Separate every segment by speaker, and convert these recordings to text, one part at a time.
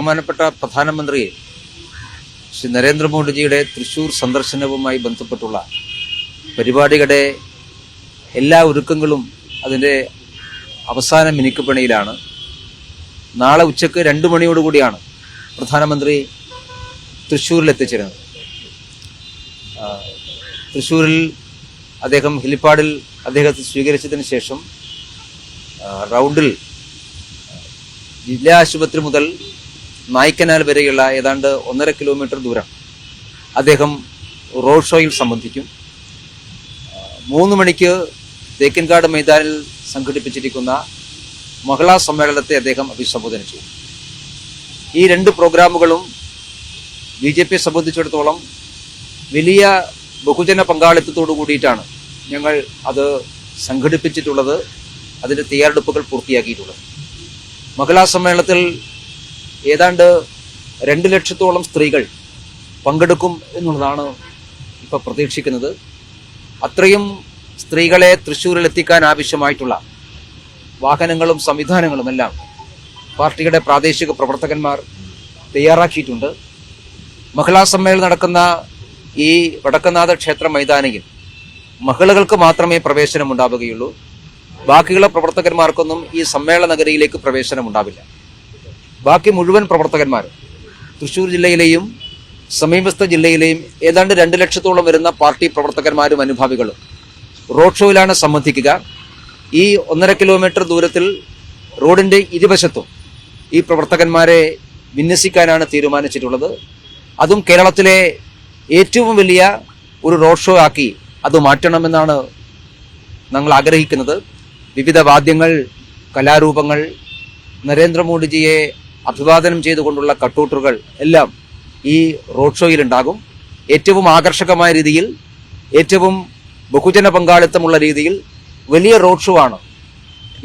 Speaker 1: ബഹുമാനപ്പെട്ട പ്രധാനമന്ത്രിയെ ശ്രീ നരേന്ദ്രമോദിജിയുടെ തൃശൂർ സന്ദർശനവുമായി ബന്ധപ്പെട്ടുള്ള പരിപാടികളുടെ എല്ലാ ഒരുക്കങ്ങളും അതിന്റെ അവസാന മിനുക്കുപണിയിലാണ്. നാളെ ഉച്ചയ്ക്ക് രണ്ട് മണിയോടുകൂടിയാണ് പ്രധാനമന്ത്രി തൃശ്ശൂരിൽ എത്തിച്ചിരുന്നത് തൃശ്ശൂരിൽ അദ്ദേഹം ഹെലിപ്പാഡിൽ അദ്ദേഹത്തെ സ്വീകരിച്ചതിന് ശേഷം റൗണ്ടിൽ ജില്ലാ ആശുപത്രി മുതൽ നായ്ക്കനാൽ വരെയുള്ള ഏതാണ്ട് ഒന്നര കിലോമീറ്റർ ദൂരം അദ്ദേഹം റോഡ് ഷോയിൽ സംബന്ധിക്കും. മൂന്ന് മണിക്ക് തേക്കിൻകാട് മൈതാനിൽ സംഘടിപ്പിച്ചിരിക്കുന്ന മഹിളാ സമ്മേളനത്തെ അദ്ദേഹം അഭിസംബോധന ചെയ്യും ഈ രണ്ട് പ്രോഗ്രാമുകളും ബി ജെ പിയെ സംബന്ധിച്ചിടത്തോളം വലിയ ബഹുജന പങ്കാളിത്തത്തോടു കൂടിയിട്ടാണ് ഞങ്ങൾ അത് സംഘടിപ്പിച്ചിട്ടുള്ളത് അതിന്റെ തയ്യാറെടുപ്പുകൾ പൂർത്തിയാക്കിയിട്ടുള്ളത്. മഹിളാ സമ്മേളനത്തിൽ ഏതാണ്ട് രണ്ട് ലക്ഷത്തോളം സ്ത്രീകൾ പങ്കെടുക്കും എന്നുള്ളതാണ് ഇപ്പോൾ പ്രതീക്ഷിക്കുന്നത്. അത്രയും സ്ത്രീകളെ തൃശ്ശൂരിൽ എത്തിക്കാൻ ആവശ്യമായിട്ടുള്ള വാഹനങ്ങളും സംവിധാനങ്ങളും എല്ലാം പാർട്ടിയുടെ പ്രാദേശിക പ്രവർത്തകന്മാർ തയ്യാറാക്കിയിട്ടുണ്ട്. മഹിളാ സമ്മേളനം നടക്കുന്ന ഈ വടക്കനാഥ ക്ഷേത്ര മൈതാനിയിൽ മഹിളകൾക്ക് മാത്രമേ പ്രവേശനം ഉണ്ടാവുകയുള്ളൂ ബാക്കിയുള്ള പ്രവർത്തകന്മാർക്കൊന്നും ഈ സമ്മേളന നഗരിയിലേക്ക് പ്രവേശനം ഉണ്ടാവില്ല ബാക്കി മുഴുവൻ പ്രവർത്തകന്മാർ തൃശ്ശൂർ ജില്ലയിലെയും സമീപസ്ഥ ജില്ലയിലെയും ഏതാണ്ട് രണ്ട് ലക്ഷത്തോളം വരുന്ന പാർട്ടി പ്രവർത്തകന്മാരും അനുഭാവികളും. റോഡ് ഷോയിലാണ് സംബന്ധിക്കുക. ഈ ഒന്നര കിലോമീറ്റർ ദൂരത്തിൽ റോഡിന്റെ ഇരുവശത്തും ഈ പ്രവർത്തകന്മാരെ വിന്യസിക്കാനാണ് തീരുമാനിച്ചിട്ടുള്ളത്. അതും കേരളത്തിലെ ഏറ്റവും വലിയ ഒരു റോഡ് ഷോ ആക്കി അത് മാറ്റണമെന്നാണ് ഞങ്ങൾ ആഗ്രഹിക്കുന്നത്. വിവിധ വാദ്യങ്ങൾ കലാരൂപങ്ങൾ നരേന്ദ്രമോദിജിയെ അഭിവാദനം ചെയ്തുകൊണ്ടുള്ള കട്ടൗട്ടുകൾ എല്ലാം ഈ റോഡ് ഷോയിൽ ഉണ്ടാകും ഏറ്റവും ആകർഷകമായ രീതിയിൽ ഏറ്റവും ബഹുജന പങ്കാളിത്തമുള്ള രീതിയിൽ വലിയ റോഡ് ഷോ ആണ്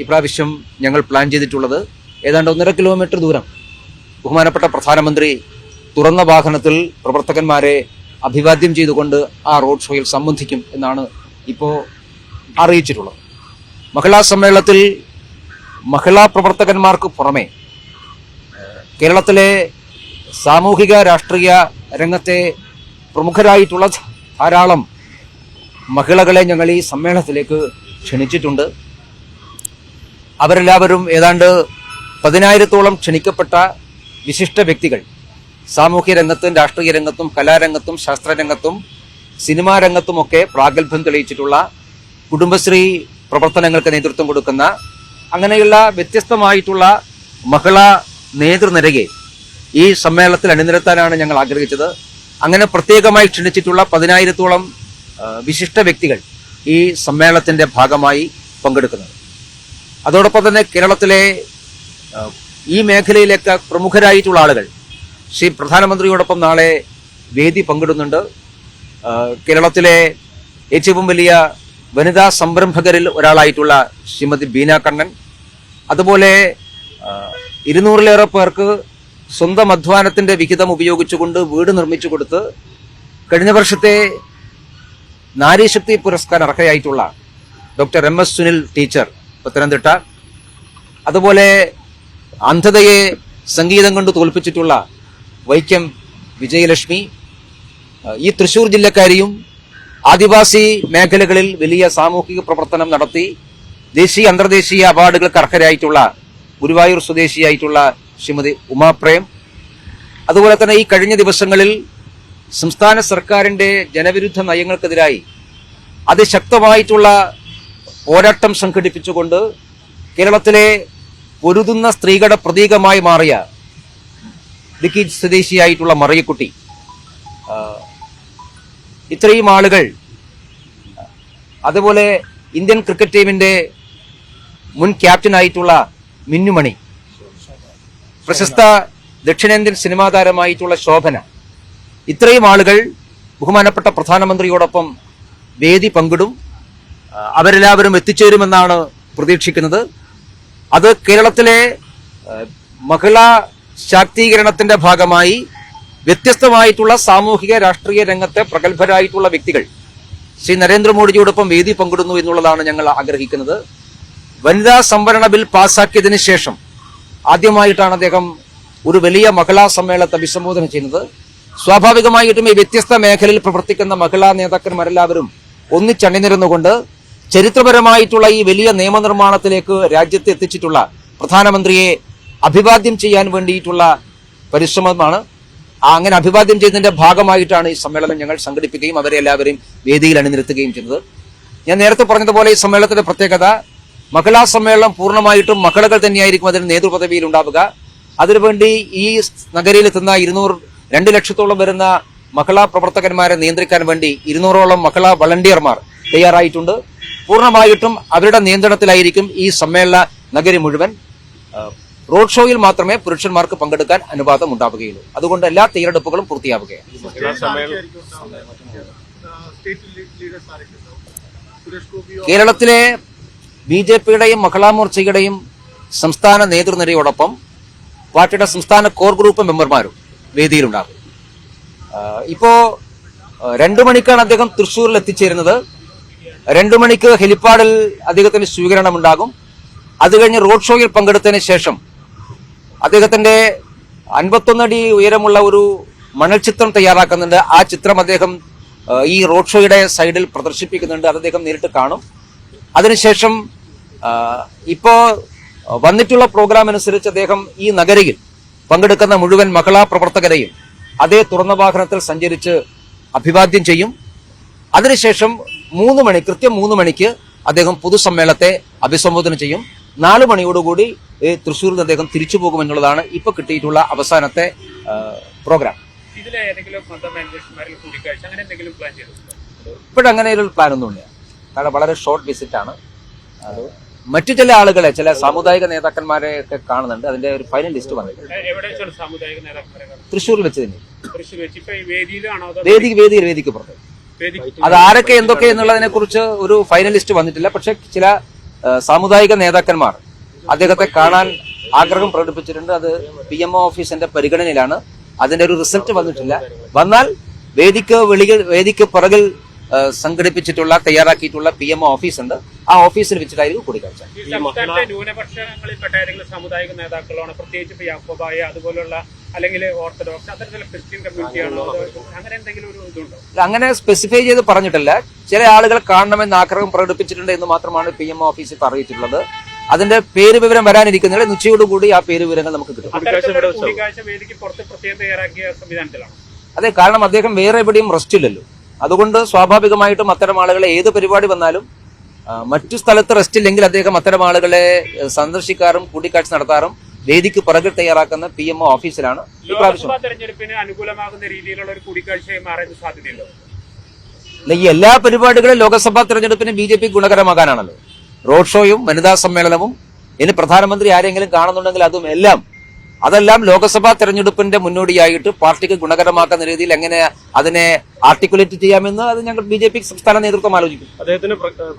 Speaker 1: ഇപ്രാവശ്യം ഞങ്ങൾ പ്ലാൻ ചെയ്തിട്ടുള്ളത്. ഏതാണ്ട് ഒന്നര കിലോമീറ്റർ ദൂരം. ബഹുമാനപ്പെട്ട പ്രധാനമന്ത്രി തുറന്ന വാഹനത്തിൽ പ്രവർത്തകന്മാരെ അഭിവാദ്യം ചെയ്തുകൊണ്ട് ആ റോഡ് ഷോയിൽ സംബന്ധിക്കും എന്നാണ് ഇപ്പോൾ അറിയിച്ചിട്ടുള്ളത്. മഹിളാ സമ്മേളനത്തിൽ മഹിളാ പ്രവർത്തകന്മാർക്ക് പുറമെ കേരളത്തിലെ സാമൂഹിക രാഷ്ട്രീയ രംഗത്തെ പ്രമുഖരായിട്ടുള്ള ധാരാളം മഹിളകളെ ഞങ്ങൾ ഈ സമ്മേളനത്തിലേക്ക് ക്ഷണിച്ചിട്ടുണ്ട്. അവരെല്ലാവരും ഏതാണ്ട് പതിനായിരത്തോളം ക്ഷണിക്കപ്പെട്ട വിശിഷ്ട വ്യക്തികൾ. സാമൂഹ്യ രംഗത്തും രാഷ്ട്രീയ രംഗത്തും കലാരംഗത്തും ശാസ്ത്രരംഗത്തും സിനിമാ രംഗത്തുമൊക്കെ പ്രാഗൽഭ്യം തെളിയിച്ചിട്ടുള്ള കുടുംബശ്രീ പ്രവർത്തനങ്ങൾക്ക് നേതൃത്വം കൊടുക്കുന്ന അങ്ങനെയുള്ള വ്യത്യസ്തമായിട്ടുള്ള മഹിളാ നേതൃനിരയെ ഈ സമ്മേളനത്തിൽ അണിനിരത്താനാണ് ഞങ്ങൾ ആഗ്രഹിച്ചത്. അങ്ങനെ പ്രത്യേകമായി ക്ഷണിച്ചിട്ടുള്ള പതിനായിരത്തോളം വിശിഷ്ട വ്യക്തികൾ ഈ സമ്മേളനത്തിന്റെ ഭാഗമായി പങ്കെടുക്കുന്നത്. അതോടൊപ്പം തന്നെ കേരളത്തിലെ ഈ മേഖലയിലേക്ക് പ്രമുഖരായിട്ടുള്ള ആളുകൾ ശ്രീ പ്രധാനമന്ത്രിയോടൊപ്പം നാളെ വേദി പങ്കിടുന്നുണ്ട്. കേരളത്തിലെ ഏറ്റവും വലിയ വനിതാ സംരംഭകരിൽ ഒരാളായിട്ടുള്ള ശ്രീമതി ബീന കണ്ണൻ. അതുപോലെ ഇരുന്നൂറിലേറെ പേർക്ക് സ്വന്തം അധ്വാനത്തിന്റെ വിഹിതം ഉപയോഗിച്ചുകൊണ്ട് വീട് നിർമ്മിച്ചു കൊടുത്ത് കഴിഞ്ഞ വർഷത്തെ നാരീശക്തി പുരസ്കാരം അർഹയായിട്ടുള്ള doctor M S Sunil teacher Pathanamthitta. അതുപോലെ അന്ധതയെ സംഗീതം കൊണ്ട് തോൽപ്പിച്ചിട്ടുള്ള വൈക്കം വിജയലക്ഷ്മി ഈ തൃശൂർ ജില്ലക്കാരിയും ആദിവാസി മേഖലകളിൽ വലിയ സാമൂഹിക പ്രവർത്തനം നടത്തി ദേശീയ അന്തർദേശീയ അവാർഡുകൾക്ക് അർഹരായിട്ടുള്ള ഗുരുവായൂർ സ്വദേശിയായിട്ടുള്ള ശ്രീമതി ഉമാപ്രേം. അതുപോലെ തന്നെ ഈ കഴിഞ്ഞ ദിവസങ്ങളിൽ സംസ്ഥാന സർക്കാരിന്റെ ജനവിരുദ്ധ നയങ്ങൾക്കെതിരായി അതിശക്തമായിട്ടുള്ള പോരാട്ടം സംഘടിപ്പിച്ചുകൊണ്ട് കേരളത്തിലെ പൊരുതുന്ന സ്ത്രീകളുടെ പ്രതീകമായി മാറിയ ഇടുക്കി സ്വദേശിയായിട്ടുള്ള മറിയക്കുട്ടി. ഇത്രയും ആളുകൾ അതുപോലെ ഇന്ത്യൻ ക്രിക്കറ്റ് ടീമിന്റെ മുൻ ക്യാപ്റ്റനായിട്ടുള്ള മിന്നുമണി. പ്രശസ്ത ദക്ഷിണേന്ത്യൻ സിനിമാ താരമായിട്ടുള്ള ശോഭന. ഇത്രയും ആളുകൾ ബഹുമാനപ്പെട്ട പ്രധാനമന്ത്രിയോടൊപ്പം വേദി പങ്കിടും. അവരെല്ലാവരും എത്തിച്ചേരുമെന്നാണ് പ്രതീക്ഷിക്കുന്നത്. അത് കേരളത്തിലെ മഹിളാ ശാക്തീകരണത്തിന്റെ ഭാഗമായി വ്യത്യസ്തമായിട്ടുള്ള സാമൂഹിക രാഷ്ട്രീയ രംഗത്തെ പ്രഗത്ഭരായിട്ടുള്ള വ്യക്തികൾ ശ്രീ നരേന്ദ്രമോദിജിയോടൊപ്പം വേദി പങ്കിടുന്നു എന്നുള്ളതാണ് ഞങ്ങൾ ആഗ്രഹിക്കുന്നത്. വനിതാ സംവരണ ബിൽ പാസാക്കിയതിനു ശേഷം ആദ്യമായിട്ടാണ് അദ്ദേഹം ഒരു വലിയ മഹിളാ സമ്മേളനത്തെ അഭിസംബോധന ചെയ്യുന്നത്. സ്വാഭാവികമായിട്ടും ഈ വ്യത്യസ്ത മേഖലയിൽ പ്രവർത്തിക്കുന്ന മഹിളാ നേതാക്കന്മാരെല്ലാവരും ഒന്നിച്ചണിനിരുന്നുകൊണ്ട് ചരിത്രപരമായിട്ടുള്ള ഈ വലിയ നിയമനിർമ്മാണത്തിലേക്ക് രാജ്യത്തെ എത്തിച്ചിട്ടുള്ള പ്രധാനമന്ത്രിയെ അഭിവാദ്യം ചെയ്യാൻ വേണ്ടിയിട്ടുള്ള പരിശ്രമമാണ്. അങ്ങനെ അഭിവാദ്യം ചെയ്യുന്നതിന്റെ ഭാഗമായിട്ടാണ് ഈ സമ്മേളനം ഞങ്ങൾ സംഘടിപ്പിക്കുകയും അവരെ എല്ലാവരെയും വേദിയിൽ അണിനിരത്തുകയും ചെയ്തത്. ഞാൻ നേരത്തെ പറഞ്ഞതുപോലെ ഈ സമ്മേളനത്തിന്റെ പ്രത്യേകത മഹിളാ സമ്മേളനം പൂർണമായിട്ടും മഹിളകൾ തന്നെയായിരിക്കും അതിന് നേതൃപദവിയിൽ ഉണ്ടാവുക അതിനുവേണ്ടി ഈ നഗരിയിലെത്തുന്ന ഇരുന്നൂറ് രണ്ട് ലക്ഷത്തോളം വരുന്ന മഹിളാ പ്രവർത്തകന്മാരെ നിയന്ത്രിക്കാൻ വേണ്ടി ഇരുന്നൂറോളം മഹിളാ വളണ്ടിയർമാർ തയ്യാറായിട്ടുണ്ട്. പൂർണമായിട്ടും അവരുടെ നിയന്ത്രണത്തിലായിരിക്കും ഈ സമ്മേളന നഗരി മുഴുവൻ. റോഡ് ഷോയിൽ മാത്രമേ പുരുഷന്മാർക്ക് പങ്കെടുക്കാൻ അനുവാദം ഉണ്ടാവുകയുള്ളൂ. അതുകൊണ്ട് എല്ലാ തയ്യാറെടുപ്പുകളും പൂർത്തിയാവുകയാണ്. കേരളത്തിലെ ബി ജെ പിയുടെയും മഹിളാ മോർച്ചയുടെയും സംസ്ഥാന നേതൃനിരയോടൊപ്പം പാർട്ടിയുടെ സംസ്ഥാന കോർ ഗ്രൂപ്പ് മെമ്പർമാരും വേദിയിലുണ്ടാകും. ആ, ഇപ്പോ ആ, രണ്ടു മണിക്കാണ് അദ്ദേഹം തൃശ്ശൂരിൽ എത്തിച്ചേരുന്നത്. രണ്ടു മണിക്ക് ഹെലിപ്പാഡിൽ അദ്ദേഹത്തിന് സ്വീകരണം ഉണ്ടാകും. അത് കഴിഞ്ഞ് റോഡ് ഷോയിൽ പങ്കെടുത്തതിന് ശേഷം അദ്ദേഹത്തിന്റെ അൻപത്തൊന്നടി ഉയരമുള്ള ഒരു മണൽ ചിത്രം തയ്യാറാക്കുന്നുണ്ട്. ആ ചിത്രം അദ്ദേഹം ഈ റോഡ് ഷോയുടെ സൈഡിൽ പ്രദർശിപ്പിക്കുന്നുണ്ട്. അത് അദ്ദേഹം നേരിട്ട് കാണും. അതിനുശേഷം ഇപ്പോ വന്നിട്ടുള്ള പ്രോഗ്രാം അനുസരിച്ച് അദ്ദേഹം ഈ നഗരയിൽ പങ്കെടുക്കുന്ന മുഴുവൻ മഹിളാ പ്രവർത്തകരെയും അതേ തുറന്ന വാഹനത്തിൽ സഞ്ചരിച്ച് അഭിവാദ്യം ചെയ്യും. അതിനുശേഷം മൂന്ന് മണി കൃത്യം മൂന്ന് മണിക്ക് അദ്ദേഹം പൊതുസമ്മേളനത്തെ അഭിസംബോധന ചെയ്യും. നാല് മണിയോടുകൂടി തൃശ്ശൂരിൽ നിന്ന് അദ്ദേഹം തിരിച്ചു പോകുമെന്നുള്ളതാണ് ഇപ്പൊ കിട്ടിയിട്ടുള്ള അവസാനത്തെ പ്രോഗ്രാം ഇപ്പോഴങ്ങനെ ഒരു പ്ലാൻ ഒന്നുമില്ല. കാരണം വളരെ ഷോർട്ട് വിസിറ്റ് ആണ്. മറ്റു ചില ആളുകളെ ചില സാമുദായിക നേതാക്കന്മാരെ ഒക്കെ കാണുന്നുണ്ട്. അതിന്റെ ഒരു ഫൈനൽ ലിസ്റ്റ് വന്നിട്ടുണ്ട്? തൃശ്ശൂരിൽ വെച്ച് തന്നെ. വേദി വേദിയിൽ വേദിക്ക് പുറത്ത്. അത് ആരൊക്കെ എന്തൊക്കെ എന്നുള്ളതിനെ കുറിച്ച് ഒരു ഫൈനൽ ലിസ്റ്റ് വന്നിട്ടില്ല. പക്ഷെ ചില സാമുദായിക നേതാക്കന്മാർ അദ്ദേഹത്തെ കാണാൻ ആഗ്രഹം പ്രകടിപ്പിച്ചിട്ടുണ്ട്. അത് പി എം ഒ ഓഫീസിന്റെ പരിഗണനയിലാണ്. അതിന്റെ ഒരു റിസൾട്ട് വന്നിട്ടില്ല. വന്നാൽ വേദിക്ക് വെളിയിൽ വേദിക്ക് പുറകിൽ സംഘടിപ്പിച്ചിട്ടുള്ള തയ്യാറാക്കിയിട്ടുള്ള പി എം ഒ ഓഫീസ് ഉണ്ട്. ആ ഓഫീസിൽ വെച്ചിട്ടായിരിക്കും കൂടിക്കാഴ്ച.
Speaker 2: ന്യൂനപക്ഷങ്ങളിൽപ്പെട്ട ഏതെങ്കിലും സാമുദായിക നേതാക്കളാണ്? പ്രത്യേകിച്ച് യാക്കോബായ അതുപോലുള്ള അല്ലെങ്കിൽ ഓർത്തഡോക്സ് അത്തരത്തിലുള്ള ക്രിസ്ത്യൻ കമ്മ്യൂണിറ്റിയാണോ അങ്ങനെ എന്തെങ്കിലും ഒരു ഇതുണ്ടോ?
Speaker 1: അങ്ങനെ സ്പെസിഫൈ ചെയ്ത് പറഞ്ഞിട്ടില്ല. ചില ആളുകൾ കാണണമെന്ന് ആഗ്രഹം പ്രകടിപ്പിച്ചിട്ടുണ്ട് എന്ന് മാത്രമാണ് പി എം ഓഫീസിൽ അറിയിച്ചിട്ടുള്ളത്. അതിന്റെ പേര് വിവരം വരാനിരിക്കുന്നതിൽ കൂടി ആ പേര് വിവരങ്ങൾ നമുക്ക് കിട്ടും.
Speaker 2: അത്തരത്തിലുള്ള കൂടിക്കാഴ്ച വേദിക്ക് പുറത്ത് പ്രത്യേകം തയ്യാറാക്കിയ സംവിധാനത്തിലാണ്?
Speaker 1: അതെ കാരണം അദ്ദേഹം വേറെ എവിടെയും റെസ്റ്റ് ഇല്ലല്ലോ. അതുകൊണ്ട് സ്വാഭാവികമായിട്ടും അത്തരം ആളുകളെ ഏത് പരിപാടി വന്നാലും മറ്റു സ്ഥലത്ത് റെസ്റ്റ് ഇല്ലെങ്കിൽ അദ്ദേഹം അത്തരം ആളുകളെ സന്ദർശിക്കാറും കൂടിക്കാഴ്ച നടത്താറും വേദിക്ക് പുറകിൽ തയ്യാറാക്കുന്ന പി എം ഒ ഓഫീസിലാണ്
Speaker 2: തെരഞ്ഞെടുപ്പിന് അനുകൂലമാകുന്ന രീതിയിലുള്ള ഒരു കൂടിക്കാഴ്ചയായി മാറാൻ സാധ്യതയുണ്ടോ?
Speaker 1: ഈ എല്ലാ പരിപാടികളും ലോക്സഭാ തെരഞ്ഞെടുപ്പിന് ബി ജെ പി ഗുണകരമാകാനാണല്ലോ. റോഡ് ഷോയും വനിതാ സമ്മേളനവും ഇനി പ്രധാനമന്ത്രി ആരെങ്കിലും കാണുന്നുണ്ടെങ്കിൽ അതും എല്ലാം അതെല്ലാം ലോക്സഭാ തെരഞ്ഞെടുപ്പിന്റെ മുന്നോടിയായിട്ട് പാർട്ടിക്ക് ഗുണകരമാക്കുന്ന രീതിയിൽ എങ്ങനെ അതിനെ ആർട്ടിക്കുലേറ്റ് ചെയ്യാമെന്ന് അത് ഞങ്ങൾ ബി ജെ പി സംസ്ഥാന നേതൃത്വം ആലോചിക്കും.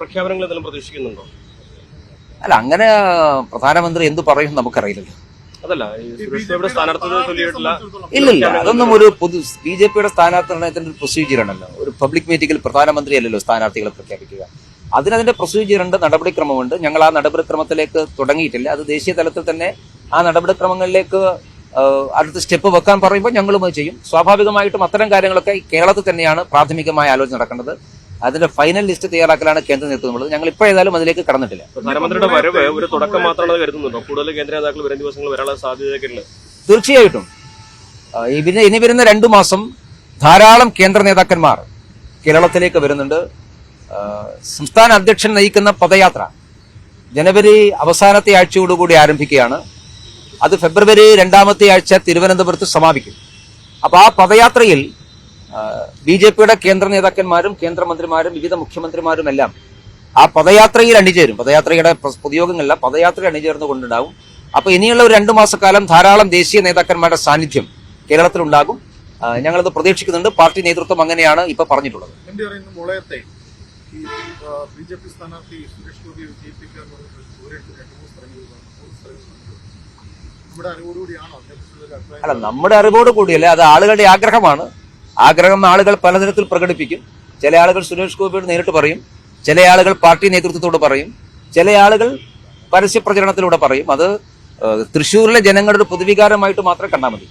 Speaker 3: പ്രഖ്യാപനങ്ങൾ എന്തെങ്കിലും പ്രതീക്ഷിക്കുന്നുണ്ടോ?
Speaker 1: അല്ല അങ്ങനെ പ്രധാനമന്ത്രി എന്ത് പറയും നമുക്കറിയില്ലല്ലോ.
Speaker 3: അതല്ല ഈ സുരേഷ് ഗോപിയുടെ ചൊല്ലിയിട്ടുള്ള
Speaker 1: ഇല്ലില്ല അതൊന്നും ഒരു പൊതു ബി ജെ പിയുടെ സ്ഥാനാർത്ഥി നിർണയത്തിന്റെ ഒരു പ്രൊസീജിയർ ആണല്ലോ. ഒരു പബ്ലിക് മീറ്റിംഗിൽ പ്രധാനമന്ത്രി അല്ലല്ലോ സ്ഥാനാർത്ഥികളെ പ്രഖ്യാപിക്കുക. അതിനതിന്റെ പ്രൊസീജിയർ ഉണ്ട് നടപടിക്രമമുണ്ട്. ഞങ്ങൾ ആ നടപടിക്രമത്തിലേക്ക് തുടങ്ങിയിട്ടില്ല. അത് ദേശീയ തലത്തിൽ തന്നെ ആ നടപടിക്രമങ്ങളിലേക്ക് അടുത്ത സ്റ്റെപ്പ് വെക്കാൻ പറയുമ്പോൾ ഞങ്ങളും അത് ചെയ്യും. സ്വാഭാവികമായിട്ടും അത്തരം കാര്യങ്ങളൊക്കെ കേരളത്തിൽ തന്നെയാണ് പ്രാഥമികമായ ആലോചന നടക്കേണ്ടത്. അതിന്റെ ഫൈനൽ ലിസ്റ്റ് തയ്യാറാക്കലാണ് കേന്ദ്ര നേതൃത്വം ഞങ്ങൾ ഇപ്പോൾ ഏതായാലും അതിലേക്ക് കടന്നിട്ടില്ല.
Speaker 3: പ്രധാനമന്ത്രിയുടെ വരവ് ഒരു തുടക്കം മാത്രമാണ് കരുതുന്നുണ്ടോ? കൂടുതൽ കേന്ദ്ര നേതാക്കൾ വരും ദിവസങ്ങൾ വരാനുള്ള സാധ്യതയൊക്കെ
Speaker 1: തീർച്ചയായിട്ടും. ഇനി ഇനി വരുന്ന രണ്ടു മാസം ധാരാളം കേന്ദ്ര നേതാക്കന്മാർ കേരളത്തിലേക്ക് വരുന്നുണ്ട്. സംസ്ഥാന അധ്യക്ഷൻ നയിക്കുന്ന പദയാത്ര ജനുവരി അവസാനത്തെ ആഴ്ചയോടുകൂടി ആരംഭിക്കുകയാണ്. അത് ഫെബ്രുവരി രണ്ടാമത്തെ ആഴ്ച തിരുവനന്തപുരത്ത് സമാപിക്കും. അപ്പൊ ആ പദയാത്രയിൽ ബി ജെ പിയുടെ കേന്ദ്ര നേതാക്കന്മാരും കേന്ദ്രമന്ത്രിമാരും വിവിധ മുഖ്യമന്ത്രിമാരും എല്ലാം ആ പദയാത്രയിൽ അണിചേരും. പദയാത്രയുടെ പ്ര- പദയാത്ര പദയാത്രയിൽ അണിചേർന്നുകൊണ്ടുണ്ടാവും അപ്പൊ ഇനിയുള്ള ഒരു രണ്ടു മാസക്കാലം ധാരാളം ദേശീയ നേതാക്കന്മാരുടെ സാന്നിധ്യം കേരളത്തിൽ ഉണ്ടാകും ഞങ്ങളത് പ്രതീക്ഷിക്കുന്നുണ്ട്. പാർട്ടി നേതൃത്വം അങ്ങനെയാണ് ഇപ്പൊ പറഞ്ഞിട്ടുള്ളത്
Speaker 4: എന്ന് പറയുന്നത് ദൂരെ രണ്ട് മൂന്ന് സ്ഥലങ്ങളിൽ വന്നു. മൂന്ന് സ്ഥലങ്ങളിൽ വന്നു. നമ്മുടെ അറിവോടുകൂടിയാണോ അതിനെക്കുറിച്ചുള്ള ഒരു അഭിപ്രായം
Speaker 1: അല്ല നമ്മുടെ അറിവോട് കൂടിയല്ലേ അത് ആളുകളുടെ ആഗ്രഹമാണ്. ആഗ്രഹം ആളുകൾ പലതരത്തിൽ പ്രകടിപ്പിക്കും. ചില ആളുകൾ സുരേഷ് ഗോപിയോട് നേരിട്ട് പറയും. ചില ആളുകൾ പാർട്ടി നേതൃത്വത്തോട് പറയും. ചില ആളുകൾ പരസ്യ പ്രചരണത്തിലൂടെ പറയും. അത് തൃശ്ശൂരിലെ ജനങ്ങളുടെ പൊതുവികാരമായിട്ട് മാത്രം കണ്ടാൽ മതി.